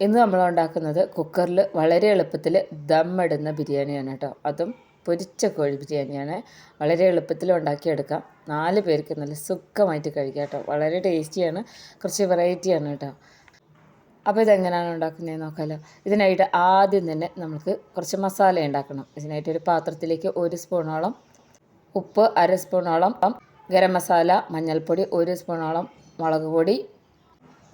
ഇന്ന് നമ്മൾ ഉണ്ടാക്കുന്നത് കുക്കറിൽ വളരെ എളുപ്പത്തിൽ ദമ്മിടുന്ന ബിരിയാണിയാണ് കേട്ടോ. അതും പൊരിച്ച കോഴി ബിരിയാണിയാണ്. വളരെ എളുപ്പത്തിൽ ഉണ്ടാക്കിയെടുക്കാം. നാല് പേർക്ക് നല്ല സുഖമായിട്ട് കഴിക്കാം കേട്ടോ. വളരെ ടേസ്റ്റിയാണ്. കുറച്ച് വെറൈറ്റിയാണ് കേട്ടോ. അപ്പോൾ ഇതെങ്ങനെയാണ് ഉണ്ടാക്കുന്നത് നോക്കാമല്ലോ ഇതിനായിട്ട് ആദ്യം തന്നെ നമുക്ക് കുറച്ച് മസാല ഉണ്ടാക്കണം. ഇതിനായിട്ട് ഒരു പാത്രത്തിലേക്ക് ഒരു സ്പൂണോളം ഉപ്പ് അര സ്പൂണോളം ഗരം മസാല മഞ്ഞൾപ്പൊടി ഒരു സ്പൂണോളം മുളക് പൊടി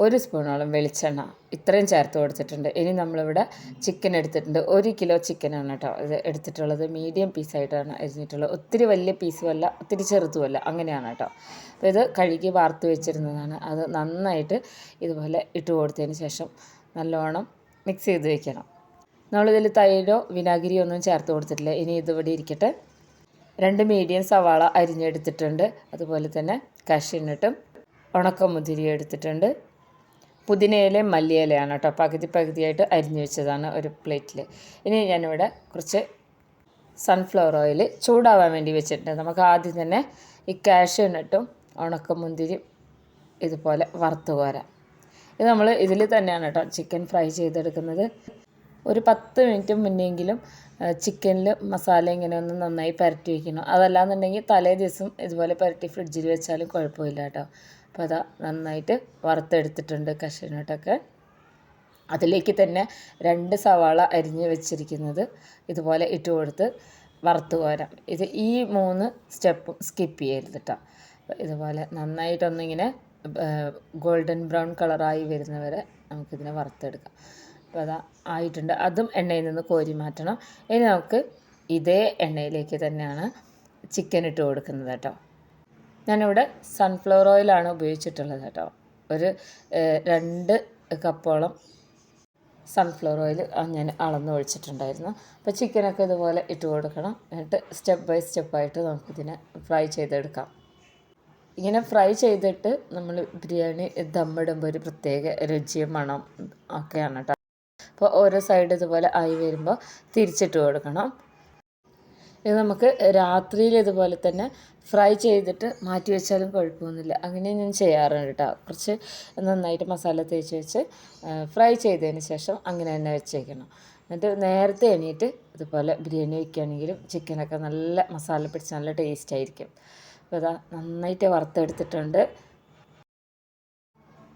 ഒരു സ്പൂണോളം വെളിച്ചെണ്ണ ഇത്രയും ചേർത്ത് കൊടുത്തിട്ടുണ്ട്. ഇനി നമ്മളിവിടെ ചിക്കൻ എടുത്തിട്ടുണ്ട്. ഒരു കിലോ ചിക്കനാണ് കേട്ടോ ഇത് എടുത്തിട്ടുള്ളത്. മീഡിയം പീസായിട്ടാണ് അരിഞ്ഞിട്ടുള്ളത്. ഒത്തിരി വലിയ പീസുമല്ല ഒത്തിരി ചെറുതുമല്ല അങ്ങനെയാണ് കേട്ടോ. അപ്പോൾ ഇത് കഴുകി വാർത്ത് വെച്ചിരുന്നതാണ്. അത് നന്നായിട്ട് ഇതുപോലെ ഇട്ട് കൊടുത്തതിന് ശേഷം നല്ലോണം മിക്സ് ചെയ്ത് വെക്കണം. നമ്മളിതിൽ തൈരോ വിനാഗിരിയോ ഒന്നും ചേർത്ത് കൊടുത്തിട്ടില്ല. ഇനി ഇതിവിടെ ഇരിക്കട്ടെ. രണ്ട് മീഡിയം സവാള അരിഞ്ഞെടുത്തിട്ടുണ്ട്. അതുപോലെ തന്നെ കഷിനിട്ടും ഉണക്കമുതിരി എടുത്തിട്ടുണ്ട്. പുതിനയിലയും മല്ലിയിലയാണ് കേട്ടോ പകുതി പകുതിയായിട്ട് അരിഞ്ഞു വെച്ചതാണ് ഒരു പ്ലേറ്റിൽ ഇനി ഞാനിവിടെ കുറച്ച് സൺഫ്ലവർ ഓയിൽ ചൂടാവാൻ വേണ്ടി വെച്ചിട്ടുണ്ട്. നമുക്ക് ആദ്യം തന്നെ ഈ കാഷ്യൂ നട്ടും ഉണക്കമുന്തിരി ഇതുപോലെ വറുത്ത് കോരാം. ഇത് നമ്മൾ ഇതിൽ തന്നെയാണ് കേട്ടോ ചിക്കൻ ഫ്രൈ ചെയ്തെടുക്കുന്നത്. ഒരു പത്ത് മിനിറ്റ് മുന്നെങ്കിലും ചിക്കനിൽ മസാല ഇങ്ങനെ ഒന്ന് നന്നായി പുരട്ടി വയ്ക്കണം അതല്ലാന്നുണ്ടെങ്കിൽ തലേ ദിവസം ഇതുപോലെ പുരട്ടി ഫ്രിഡ്ജിൽ വെച്ചാലും കുഴപ്പമില്ല കേട്ടോ. അപ്പോൾ അതാ നന്നായിട്ട് വറുത്തെടുത്തിട്ടുണ്ട് കഷ്ണോട്ടൊക്കെ അതിലേക്ക് തന്നെ രണ്ട് സവാള അരിഞ്ഞ് വെച്ചിരിക്കുന്നത് ഇതുപോലെ ഇട്ട് കൊടുത്ത് വറുത്ത് കോരാം. ഇത് ഈ മൂന്ന് സ്റ്റെപ്പും സ്കിപ്പ് ചെയ്യരുത് കേട്ടോ ഇതുപോലെ നന്നായിട്ടൊന്നിങ്ങനെ ഗോൾഡൻ ബ്രൗൺ കളറായി വരുന്നവരെ നമുക്കിതിനെ വറുത്തെടുക്കാം. അപ്പോൾ അതാ ആയിട്ടുണ്ട്. അതും എണ്ണയിൽ നിന്ന് കോരി മാറ്റണം. ഇനി നമുക്ക് ഇതേ എണ്ണയിലേക്ക് തന്നെയാണ് ചിക്കൻ ഇട്ട് കൊടുക്കുന്നത് കേട്ടോ ഞാനിവിടെ സൺഫ്ലവർ ഓയിലാണ് ഉപയോഗിച്ചിട്ടുള്ളത് കേട്ടോ. ഒരു രണ്ട് കപ്പോളം സൺഫ്ലവർ ഓയിൽ ഞാൻ അളന്ന് ഒഴിച്ചിട്ടുണ്ടായിരുന്നു. അപ്പോൾ ചിക്കനൊക്കെ ഇതുപോലെ ഇട്ട് കൊടുക്കണം. എന്നിട്ട് സ്റ്റെപ്പ് ബൈ സ്റ്റെപ്പായിട്ട് നമുക്കിതിനെ ഫ്രൈ ചെയ്തെടുക്കാം. ഇങ്ങനെ ഫ്രൈ ചെയ്തിട്ട് നമ്മൾ ബിരിയാണി ദമ്മിടുമ്പോൾ ഒരു പ്രത്യേക രുചിയും മണം ഒക്കെയാണ് കേട്ടോ. അപ്പോൾ ഓരോ സൈഡ് ഇതുപോലെ ആയി വരുമ്പോൾ തിരിച്ചിട്ട് കൊടുക്കണം. ഇത് നമുക്ക് രാത്രിയിൽ ഇതുപോലെ തന്നെ ഫ്രൈ ചെയ്തിട്ട് മാറ്റി വെച്ചാലും കുഴപ്പമൊന്നുമില്ല. അങ്ങനെ ഞാൻ ചെയ്യാറുണ്ട് കേട്ടോ. കുറച്ച് നന്നായിട്ട് മസാല തേച്ച് വെച്ച് ഫ്രൈ ചെയ്തതിന് ശേഷം അങ്ങനെ തന്നെ വെച്ചേക്കണം. എന്നിട്ട് നേരത്തെ എണീറ്റ് ഇതുപോലെ ബിരിയാണി വയ്ക്കുകയാണെങ്കിലും ചിക്കനൊക്കെ നല്ല മസാല പിടിച്ച് നല്ല ടേസ്റ്റ് ആയിരിക്കും. അപ്പോൾ അതാ നന്നായിട്ട് വറുത്തെടുത്തിട്ടുണ്ട്.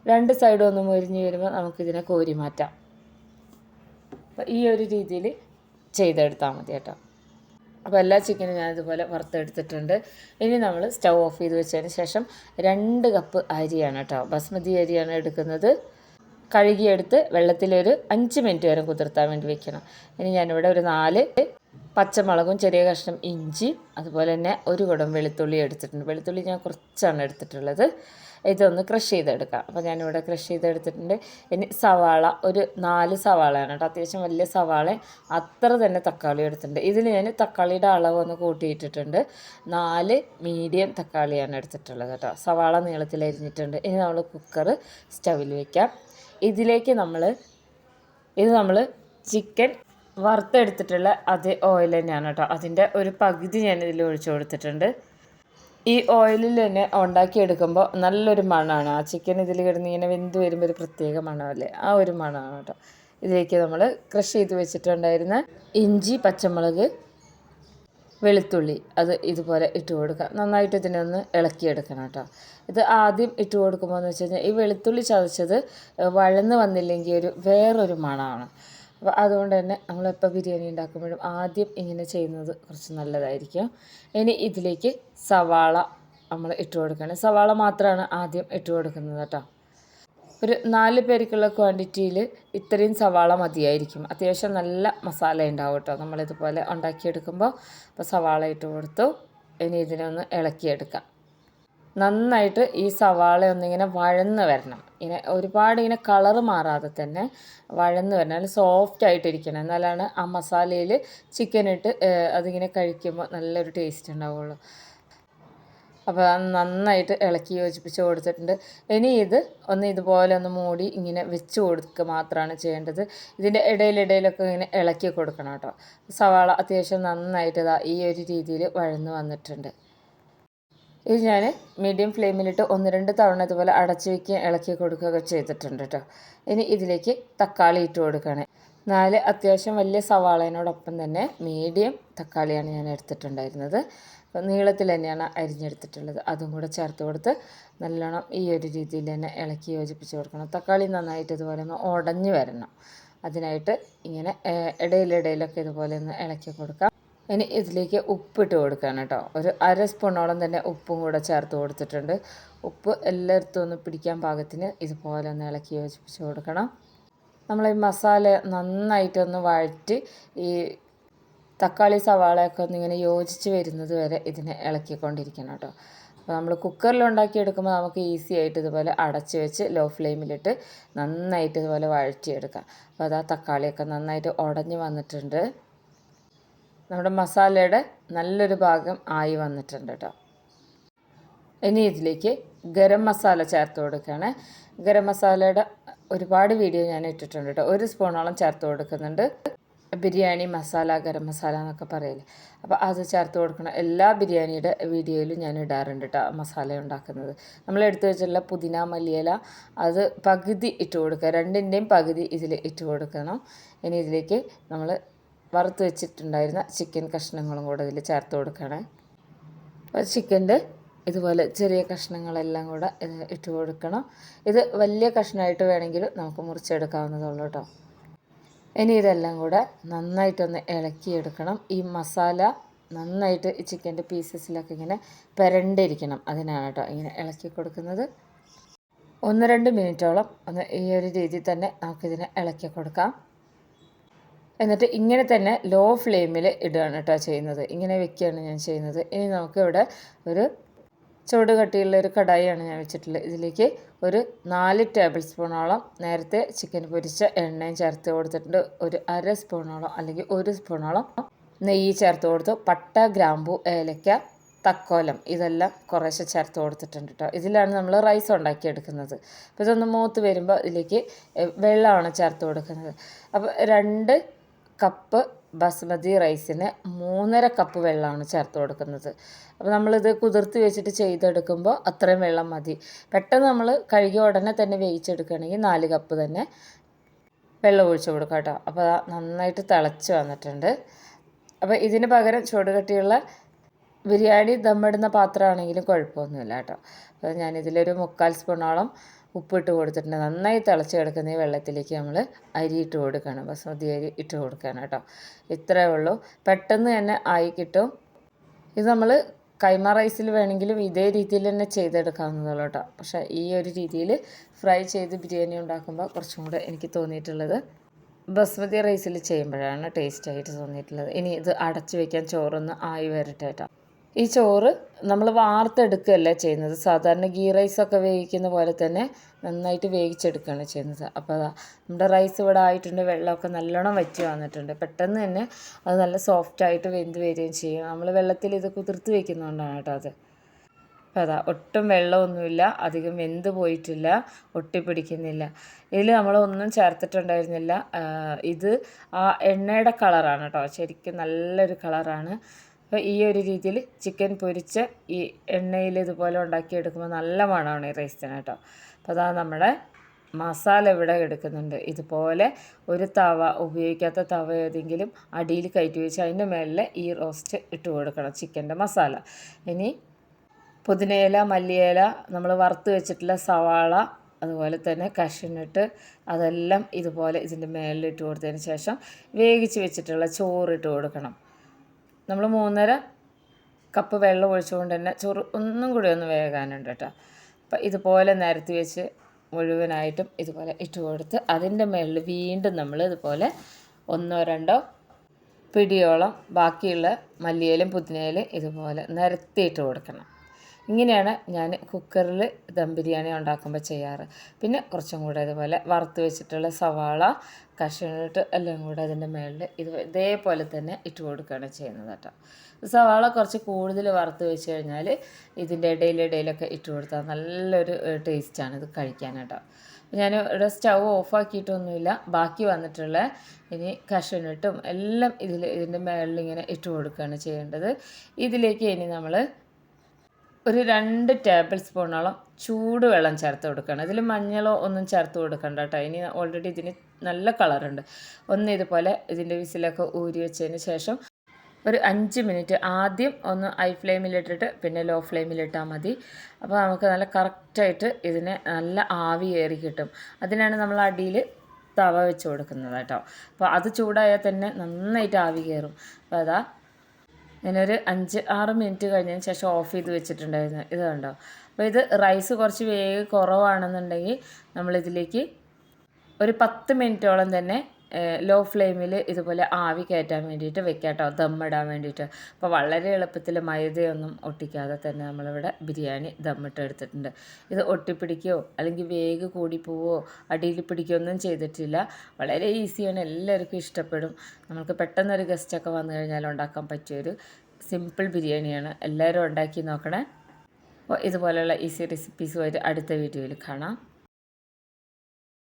രണ്ട് സൈഡും ഒന്ന് മുരിഞ്ഞ് വരുമ്പോൾ നമുക്കിതിനെ കോരി മാറ്റാം. അപ്പോൾ ഈ ഒരു രീതിയിൽ ചെയ്തെടുത്താൽ മതി കേട്ടോ. അപ്പോൾ എല്ലാ ചിക്കനും ഞാൻ ഇതുപോലെ വറുത്തെടുത്തിട്ടുണ്ട്. ഇനി നമ്മൾ സ്റ്റൗ ഓഫ് ചെയ്ത് വെച്ചതിന് ശേഷം രണ്ട് കപ്പ് അരിയാണ് കേട്ടോ. ബസ്മതി അരിയാണ് എടുക്കുന്നത്. കഴുകിയെടുത്ത് വെള്ളത്തിലൊരു അഞ്ച് മിനിറ്റ് വരെ കുതിർത്താൻ വേണ്ടി വെക്കണം. ഇനി ഞാനിവിടെ ഒരു നാല് പച്ചമുളകും ചെറിയ കഷ്ണം ഇഞ്ചി അതുപോലെ തന്നെ ഒരു കുടം വെളുത്തുള്ളി എടുത്തിട്ടുണ്ട്. വെളുത്തുള്ളി ഞാൻ കുറച്ചാണ് എടുത്തിട്ടുള്ളത്. ഇതൊന്ന് ക്രഷ് ചെയ്തെടുക്കാം. അപ്പോൾ ഞാനിവിടെ ക്രഷ് ചെയ്തെടുത്തിട്ടുണ്ട്. ഇനി സവാള ഒരു നാല് സവാളയാണ് കേട്ടോ. അത്യാവശ്യം വലിയ സവാള. അത്ര തന്നെ തക്കാളി എടുത്തിട്ടുണ്ട്. ഇതിൽ ഞാൻ തക്കാളിയുടെ അളവ് ഒന്ന് കൂട്ടിയിട്ടിട്ടുണ്ട്. നാല് മീഡിയം തക്കാളിയാണ് എടുത്തിട്ടുള്ളത് കേട്ടോ. സവാള നീളത്തിൽ അരിഞ്ഞിട്ടുണ്ട്. ഇനി നമ്മൾ കുക്കർ സ്റ്റവിൽ വയ്ക്കാം ഇതിലേക്ക് നമ്മൾ ഇത് നമ്മൾ ചിക്കൻ വറുത്തെടുത്തിട്ടുള്ള അതേ ഓയിൽ തന്നെയാണ് കേട്ടോ. അതിന്റെ ഒരു പകുതി ഞാൻ ഇതിൽ ഒഴിച്ചു കൊടുത്തിട്ടുണ്ട്. ഈ ഓയിലിൽ തന്നെ ഉണ്ടാക്കിയെടുക്കുമ്പോൾ നല്ലൊരു മണമാണ് ആ ചിക്കൻ ഇതിൽ കിടന്ന് ഇങ്ങനെ വെന്ത് വരുമ്പോൾ ഒരു പ്രത്യേക മണമല്ലേ? ആ ഒരു മണമാണ് കേട്ടോ. ഇതിലേക്ക് നമ്മൾ ക്രഷ് ചെയ്ത് വെച്ചിട്ടുണ്ടായിരുന്ന ഇഞ്ചി പച്ചമുളക് വെളുത്തുള്ളി അത് ഇതുപോലെ ഇട്ട് കൊടുക്കുക. നന്നായിട്ട് ഇതിനെ ഇതിനൊന്ന് ഇളക്കിയെടുക്കണം കേട്ടോ. ഇത് ആദ്യം ഇട്ട് കൊടുക്കുമ്പോൾ എന്ന് വെച്ച് കഴിഞ്ഞാൽ ഈ വെളുത്തുള്ളി ചതച്ചത് വഴന്ന് വന്നില്ലെങ്കിൽ ഒരു വേറൊരു മണമാണ് അപ്പോൾ അതുകൊണ്ട് തന്നെ നമ്മളിപ്പോൾ ബിരിയാണി ഉണ്ടാക്കുമ്പോഴും ആദ്യം ഇങ്ങനെ ചെയ്യുന്നത് കുറച്ച് നല്ലതായിരിക്കും. ഇനി ഇതിലേക്ക് സവാള നമ്മൾ ഇട്ട് കൊടുക്കണം. സവാള മാത്രമാണ് ആദ്യം ഇട്ട് കൊടുക്കുന്നത് കേട്ടോ. ഒരു നാല് പേർക്കുള്ള ക്വാണ്ടിറ്റിയിൽ ഇത്രയും സവാള മതിയായിരിക്കും. അത്യാവശ്യം നല്ല മസാല ഉണ്ടാവും കേട്ടോ. നമ്മളിതുപോലെ ഉണ്ടാക്കിയെടുക്കുമ്പോൾ അപ്പോൾ സവാള ഇട്ട് കൊടുത്തു. ഇനി ഇതിനൊന്ന് ഇളക്കിയെടുക്കാം. നന്നായിട്ട് ഈ സവാള ഒന്നിങ്ങനെ വഴന്ന് വരണം. ഇങ്ങനെ ഒരുപാട് ഇങ്ങനെ കളറ് മാറാതെ തന്നെ വഴന്ന് വരണം. നല്ല സോഫ്റ്റ് ആയിട്ടിരിക്കണം. എന്നാലാണ് ആ മസാലയിൽ ചിക്കൻ ഇട്ട് അതിങ്ങനെ കഴിക്കുമ്പോൾ നല്ലൊരു ടേസ്റ്റ് ഉണ്ടാവുള്ളൂ. അപ്പോൾ നന്നായിട്ട് ഇളക്കി യോജിപ്പിച്ച് കൊടുത്തിട്ടുണ്ട്. ഇനി ഇത് ഒന്ന് ഇതുപോലെ ഒന്ന് മൂടി ഇങ്ങനെ വെച്ച് കൊടുക്കുക മാത്രമാണ് ചെയ്യേണ്ടത്. ഇതിന്റെ ഇടയിലിടയിലൊക്കെ ഇങ്ങനെ ഇളക്കി കൊടുക്കണം കേട്ടോ. സവാള അത്യാവശ്യം നന്നായിട്ട് ഈ ഒരു രീതിയിൽ വഴന്ന് വന്നിട്ടുണ്ട്. ഇത് ഞാൻ മീഡിയം ഫ്ലെയിമിലിട്ട് ഒന്ന് രണ്ട് തവണ ഇതുപോലെ അടച്ച് വയ്ക്കുകയും ഇളക്കി കൊടുക്കുകയൊക്കെ ചെയ്തിട്ടുണ്ട് കേട്ടോ ഇനി ഇതിലേക്ക് തക്കാളി ഇട്ട് കൊടുക്കുകയാണ്. നാല് അത്യാവശ്യം വലിയ സവാളേനോടൊപ്പം തന്നെ മീഡിയം തക്കാളിയാണ് ഞാൻ എടുത്തിട്ടുണ്ടായിരുന്നത്. നീളത്തിൽ തന്നെയാണ് അരിഞ്ഞെടുത്തിട്ടുള്ളത്. അതും കൂടെ ചേർത്ത് കൊടുത്ത് നല്ലോണം ഈ ഒരു രീതിയിൽ തന്നെ ഇളക്കി യോജിപ്പിച്ച് കൊടുക്കണം. തക്കാളി നന്നായിട്ട് ഇതുപോലെ ഒന്ന് ഉടഞ്ഞു വരണം. അതിനായിട്ട് ഇങ്ങനെ ഇടയിലിടയിലൊക്കെ ഇതുപോലെ ഒന്ന് ഇളക്കി കൊടുക്കാം. ഇനി ഇതിലേക്ക് ഉപ്പിട്ട് കൊടുക്കുകയാണ് കേട്ടോ. ഒരു അര സ്പൂണോളം തന്നെ ഉപ്പും കൂടെ ചേർത്ത് കൊടുത്തിട്ടുണ്ട്. ഉപ്പ് എല്ലായിടത്തും ഒന്ന് പിടിക്കാൻ പാകത്തിന് ഇതുപോലെ ഒന്ന് ഇളക്കി യോജിപ്പിച്ച് കൊടുക്കണം. നമ്മൾ ഈ മസാല നന്നായിട്ടൊന്ന് വഴറ്റി ഈ തക്കാളി സവാളയൊക്കെ ഒന്ന് ഇങ്ങനെ യോജിച്ച് വരുന്നത് വരെ ഇതിനെ ഇളക്കിക്കൊണ്ടിരിക്കണം കേട്ടോ. അപ്പോൾ നമ്മൾ കുക്കറിൽ ഉണ്ടാക്കിയെടുക്കുമ്പോൾ നമുക്ക് ഈസി ആയിട്ട് ഇതുപോലെ അടച്ച് വെച്ച് ലോ ഫ്ലെയിമിലിട്ട് നന്നായിട്ട് ഇതുപോലെ വഴറ്റിയെടുക്കാം. അപ്പോൾ അത് ആ തക്കാളിയൊക്കെ നന്നായിട്ട് ഉടഞ്ഞ് വന്നിട്ടുണ്ട്. നമ്മുടെ മസാലയുടെ നല്ലൊരു ഭാഗം ആയി വന്നിട്ടുണ്ട് കേട്ടോ ഇനി ഇതിലേക്ക് ഗരം മസാല ചേർത്ത് കൊടുക്കുകയാണ്. ഗരം മസാലയുടെ ഒരുപാട് വീഡിയോ ഞാൻ ഇട്ടിട്ടുണ്ട് കേട്ടോ ഒരു സ്പൂണോളം ചേർത്ത് കൊടുക്കുന്നുണ്ട്. ബിരിയാണി മസാല ഗരം മസാല എന്നൊക്കെ പറയില്ലേ. അപ്പോൾ അത് ചേർത്ത് കൊടുക്കണം എല്ലാ ബിരിയാണിയുടെ വീഡിയോയിലും ഞാൻ ഇടാറുണ്ട് കേട്ടോ മസാല ഉണ്ടാക്കുന്നത്. നമ്മൾ എടുത്തു വെച്ചിട്ടുള്ള പുതിന മല്ലിയില അത് പകുതി ഇട്ട് കൊടുക്കുക. രണ്ടിന്റെയും പകുതി ഇതിൽ ഇട്ട് കൊടുക്കണം. ഇനി ഇതിലേക്ക് നമ്മൾ വറുത്ത് വെച്ചിട്ടുണ്ടായിരുന്ന ചിക്കൻ കഷ്ണങ്ങളും കൂടെ ഇതിൽ ചേർത്ത് കൊടുക്കണം. അപ്പോൾ ചിക്കന്റെ ഇതുപോലെ ചെറിയ കഷ്ണങ്ങളെല്ലാം കൂടെ ഇട്ട് കൊടുക്കണം. ഇത് വലിയ കഷ്ണമായിട്ട് വേണമെങ്കിൽ നമുക്ക് മുറിച്ചെടുക്കാവുന്നതുള്ളൂ കേട്ടോ. ഇനി ഇതെല്ലാം കൂടെ നന്നായിട്ടൊന്ന് ഇളക്കിയെടുക്കണം. ഈ മസാല നന്നായിട്ട് ഈ ചിക്കന്റെ പീസസിലൊക്കെ ഇങ്ങനെ പെരണ്ടിരിക്കണം അതിനാണ് കേട്ടോ ഇങ്ങനെ ഇളക്കി കൊടുക്കുന്നത്. ഒന്ന് രണ്ട് മിനിറ്റോളം ഒന്ന് ഈ ഒരു രീതിയിൽ തന്നെ നമുക്കിതിനെ ഇളക്കി കൊടുക്കാം. എന്നിട്ട് ഇങ്ങനെ തന്നെ ലോ ഫ്ലെയിമിൽ ഇടുകയാണ് കേട്ടോ ചെയ്യുന്നത്. ഇങ്ങനെ വെക്കുകയാണ് ഞാൻ ചെയ്യുന്നത്. ഇനി നമുക്കിവിടെ ഒരു ചൂട് കട്ടിയുള്ള ഒരു കടായിയാണ് ഞാൻ വെച്ചിട്ടുള്ളത്. ഇതിലേക്ക് ഒരു നാല് ടേബിൾ സ്പൂണോളം നേരത്തെ ചിക്കൻ പൊരിച്ച എണ്ണയും ചേർത്ത് കൊടുത്തിട്ടുണ്ട്. ഒരു അര സ്പൂണോളം അല്ലെങ്കിൽ ഒരു സ്പൂണോളം നെയ്യ് ചേർത്ത് കൊടുത്തു. പട്ട ഗ്രാമ്പു ഏലക്ക തക്കോലം ഇതെല്ലാം കുറേശ്ശെ ചേർത്ത് കൊടുത്തിട്ടുണ്ട് കേട്ടോ. ഇതിലാണ് നമ്മൾ റൈസ് ഉണ്ടാക്കിയെടുക്കുന്നത്. അപ്പോൾ ഇതൊന്ന് മൂത്ത് വരുമ്പോൾ ഇതിലേക്ക് വെള്ളമാണ് ചേർത്ത് കൊടുക്കുന്നത്. അപ്പോൾ രണ്ട് കപ്പ് ബസ്മതി റൈസിന് മൂന്നര കപ്പ് വെള്ളമാണ് ചേർത്ത് കൊടുക്കുന്നത്. അപ്പോൾ നമ്മളിത് കുതിർത്ത് വെച്ചിട്ട് ചെയ്തെടുക്കുമ്പോൾ അത്രയും വെള്ളം മതി. പെട്ടെന്ന് നമ്മൾ കഴുകിയ ഉടനെ തന്നെ വേവിച്ചെടുക്കുകയാണെങ്കിൽ നാല് കപ്പ് തന്നെ വെള്ളം ഒഴിച്ച് കൊടുക്കാം കേട്ടോ. അപ്പോൾ നന്നായിട്ട് തിളച്ച് വന്നിട്ടുണ്ട്. അപ്പോൾ ഇതിന് പകരം ചുടുകട്ടിയുള്ള ബിരിയാണി ദമ്മിടുന്ന പാത്രമാണെങ്കിലും കുഴപ്പമൊന്നുമില്ല കേട്ടോ. അപ്പോൾ ഞാനിതിലൊരു മുക്കാൽ സ്പൂണോളം ഉപ്പിട്ട് കൊടുത്തിട്ടുണ്ട്. നന്നായി തിളച്ച് കിടക്കുന്ന ഈ വെള്ളത്തിലേക്ക് നമ്മൾ അരി ഇട്ട് കൊടുക്കണം. ബസ്മതി അരി ഇട്ട് കൊടുക്കണം കേട്ടോ. ഇത്രയേ ഉള്ളൂ. പെട്ടെന്ന് തന്നെ ആയി കിട്ടും. ഇത് നമ്മൾ കൈമ റൈസിൽ വേണമെങ്കിലും ഇതേ രീതിയിൽ തന്നെ ചെയ്തെടുക്കാവുന്നതുള്ളൂ കേട്ടോ. പക്ഷേ ഈ ഒരു രീതിയിൽ ഫ്രൈ ചെയ്ത് ബിരിയാണി ഉണ്ടാക്കുമ്പോൾ കുറച്ചും കൂടെ എനിക്ക് തോന്നിയിട്ടുള്ളത് ബസ്മതി റൈസിൽ ചെയ്യുമ്പോഴാണ് ടേസ്റ്റ് ആയിട്ട് തോന്നിയിട്ടുള്ളത്. ഇനി ഇത് അടച്ചു വെക്കാൻ ചോറൊന്ന് ആയി വരട്ടെ കേട്ടോ. ഈ ചോറ് നമ്മൾ വാർത്തെടുക്കുകയല്ല ചെയ്യുന്നത്. സാധാരണ ഗീ റൈസൊക്കെ വേവിക്കുന്ന പോലെ തന്നെ നന്നായിട്ട് വേവിച്ചെടുക്കുകയാണ് ചെയ്യുന്നത്. അപ്പോൾ നമ്മുടെ റൈസ് ഇവിടെ ആയിട്ടുണ്ട് വെള്ളമൊക്കെ നല്ലോണം വറ്റി വന്നിട്ടുണ്ട്. പെട്ടെന്ന് തന്നെ അത് നല്ല സോഫ്റ്റായിട്ട് വെന്ത് വരികയും ചെയ്യും. നമ്മൾ വെള്ളത്തിൽ ഇത് കുതിർത്ത് വെക്കുന്നതുകൊണ്ടാണ് കേട്ടോ അത്. അപ്പോൾ അതാ ഒട്ടും വെള്ളമൊന്നുമില്ല അധികം വെന്ത് പോയിട്ടില്ല ഒട്ടിപ്പിടിക്കുന്നില്ല. ഇതിൽ നമ്മളൊന്നും ചേർത്തിട്ടുണ്ടായിരുന്നില്ല. ആ, ഇത് ആ എണ്ണയുടെ കളറാണ് കേട്ടോ. ശരിക്കും നല്ലൊരു കളറാണ് അപ്പോൾ ഈ ഒരു രീതിയിൽ ചിക്കൻ പൊരിച്ച് ഈ എണ്ണയിൽ ഇതുപോലെ ഉണ്ടാക്കിയെടുക്കുമ്പോൾ നല്ല മണമാണ് ഈ റൈസിന് കേട്ടോ. അപ്പോൾ അതാ നമ്മുടെ മസാല ഇവിടെ എടുക്കുന്നുണ്ട്. ഇതുപോലെ ഒരു തവ ഉപയോഗിക്കാത്ത തവ ഏതെങ്കിലും അടിയിൽ കയറ്റി വെച്ച് അതിന്റെ മേലിൽ ഈ റോസ്റ്റ് ഇട്ട് കൊടുക്കണം ചിക്കന്റെ മസാല ഇനി പുതിനയില മല്ലിയില നമ്മൾ വറുത്ത് വെച്ചിട്ടുള്ള സവാള അതുപോലെ തന്നെ കഷ്ണിട്ട് അതെല്ലാം ഇതുപോലെ ഇതിന്റെ മേലിൽ ഇട്ട് കൊടുത്തതിന് ശേഷം വേവിച്ച് വെച്ചിട്ടുള്ള ചോറ് ഇട്ട് കൊടുക്കണം. നമ്മൾ മൂന്നര കപ്പ് വെള്ളം ഒഴിച്ചുകൊണ്ട് തന്നെ ചോറ് ഒന്നും കൂടി ഒന്ന് വേകാനുണ്ട് കേട്ടോ. അപ്പം ഇതുപോലെ നിരത്തി വെച്ച് മുഴുവനായിട്ടും ഇതുപോലെ ഇട്ട് കൊടുത്ത് അതിന്റെ മേളിൽ വീണ്ടും നമ്മൾ ഇതുപോലെ ഒന്നോ രണ്ടോ പിടിയോളം ബാക്കിയുള്ള മല്ലിയിലും പുതിനയിലും ഇതുപോലെ നിരത്തിയിട്ട് കൊടുക്കണം. ഇങ്ങനെയാണ് ഞാൻ കുക്കറിൽ ദം ബിരിയാണി ഉണ്ടാക്കുമ്പോൾ ചെയ്യാറ്. പിന്നെ കുറച്ചും കൂടെ ഇതുപോലെ വറുത്ത് വെച്ചിട്ടുള്ള സവാള കഷ്ണിട്ട് എല്ലാം കൂടെ അതിന്റെ മേളിൽ ഇത് ഇതേപോലെ തന്നെ ഇട്ട് കൊടുക്കുകയാണ് ചെയ്യുന്നത് കേട്ടോ. സവാള കുറച്ച് കൂടുതൽ വറുത്ത് വെച്ച് കഴിഞ്ഞാൽ ഇതിന്റെ ഇടയിലിടയിലൊക്കെ ഇട്ട് കൊടുത്താൽ നല്ലൊരു ടേസ്റ്റാണ് ഇത് കഴിക്കാൻ കേട്ടോ. ഞാൻ ഇവിടെ സ്റ്റൗ ഓഫാക്കിയിട്ടൊന്നുമില്ല ബാക്കി വന്നിട്ടുള്ള ഇനി കഷ്ണിട്ടും എല്ലാം ഇതിൽ ഇതിന്റെ മേളിൽ ഇങ്ങനെ ഇട്ട് കൊടുക്കുകയാണ് ചെയ്യേണ്ടത്. ഇതിലേക്ക് ഇനി നമ്മൾ ഒരു രണ്ട് ടേബിൾ സ്പൂണോളം ചൂടുവെള്ളം ചേർത്ത് കൊടുക്കണം ഇതിൽ മഞ്ഞളോ ഒന്നും ചേർത്ത് കൊടുക്കണ്ട കേട്ടോ ഇനി ഓൾറെഡി ഇതിന് നല്ല കളറുണ്ട് ഒന്ന് ഇതുപോലെ ഇതിന്റെ വിസിലൊക്കെ ഊരി വെച്ചതിന് ശേഷം ഒരു അഞ്ച് മിനിറ്റ് ആദ്യം ഒന്ന് ഹൈ ഫ്ലെയിമിലിട്ടിട്ട് പിന്നെ ലോ ഫ്ലെയിമിലിട്ടാൽ മതി. അപ്പോൾ നമുക്ക് നല്ല കറക്റ്റായിട്ട് ഇതിനെ നല്ല ആവി കയറി കിട്ടും. അതിനാണ് നമ്മൾ അടിയിൽ തവ വെച്ച് കൊടുക്കുന്നത് കേട്ടോ അപ്പോൾ അത് ചൂടായാൽ തന്നെ നന്നായിട്ട് ആവി കയറും. അപ്പോൾ അതാ ഞാനൊരു അഞ്ച് ആറ് മിനിറ്റ് കഴിഞ്ഞതിന് ശേഷം ഓഫ് ചെയ്ത് വെച്ചിട്ടുണ്ടായിരുന്നു. ഇത് കണ്ടോ? അപ്പോൾ ഇത് റൈസ് കുറച്ച് വേഗം കുറവാണെന്നുണ്ടെങ്കിൽ നമ്മളിതിലേക്ക് ഒരു പത്ത് മിനിറ്റോളം തന്നെ ലോ ഫ്ലെയിമിൽ ഇതുപോലെ ആവി കയറ്റാൻ വേണ്ടിയിട്ട് വെക്കാം കേട്ടോ ദമ്മിടാൻ വേണ്ടിയിട്ട്. അപ്പോൾ വളരെ എളുപ്പത്തിൽ മൈദയൊന്നും ഒട്ടിക്കാതെ തന്നെ നമ്മളിവിടെ ബിരിയാണി ദമ്മിട്ട് എടുത്തിട്ടുണ്ട്. ഇത് ഒട്ടിപ്പിടിക്കുകയോ അല്ലെങ്കിൽ വേഗം കൂടിപ്പോവോ പോവോ അടിയിൽ പിടിക്കുകയോ ഒന്നും ചെയ്തിട്ടില്ല. വളരെ ഈസിയാണ് എല്ലാവർക്കും ഇഷ്ടപ്പെടും. നമുക്ക് പെട്ടെന്നൊരു ഗസ്റ്റൊക്കെ വന്നു കഴിഞ്ഞാൽ ഉണ്ടാക്കാൻ പറ്റിയൊരു സിമ്പിൾ ബിരിയാണിയാണ്. എല്ലാവരും ഉണ്ടാക്കി നോക്കണേ. അപ്പോൾ ഇതുപോലെയുള്ള ഈസി റെസിപ്പീസുമായിട്ട് അടുത്ത വീഡിയോയിൽ കാണാം.